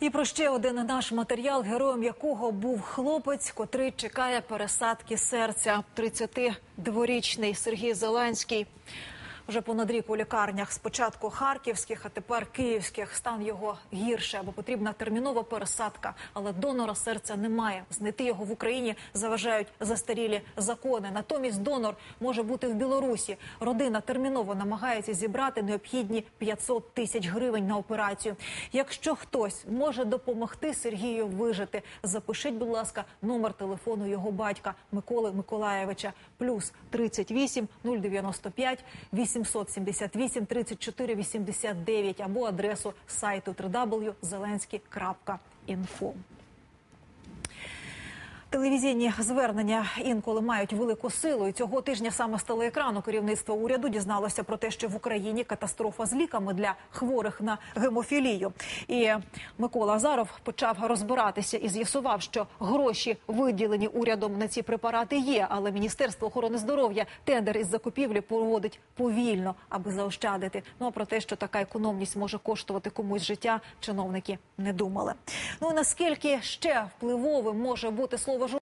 І про ще один наш матеріал, героєм якого був хлопець, котрий чекає пересадки серця. 32-річний Сергій Зеленський. Вже понад рік у лікарнях спочатку харківських, а тепер київських. Стан його гірше, бо потрібна термінова пересадка. Але донора серця немає. Знайти його в Україні заважають застарілі закони. Натомість донор може бути в Білорусі. Родина терміново намагається зібрати необхідні 500 тисяч гривень на операцію. Якщо хтось може допомогти Сергію вижити, запишіть, будь ласка, номер телефону його батька Миколи Миколаєвича плюс 38 095 878 34 89 або адресу сайту www.zelenski.info. Телевізійні звернення інколи мають велику силу. І цього тижня саме з телеекрану керівництво уряду дізналося про те, що в Україні катастрофа з ліками для хворих на гемофілію. І Микола Азаров почав розбиратися і з'ясував, що гроші виділені урядом на ці препарати є, але Міністерство охорони здоров'я тендер із закупівлі проводить повільно, аби заощадити. Ну а про те, що така економність може коштувати комусь життя, чиновники не думали. Ну наскільки ще впливовим може бути слово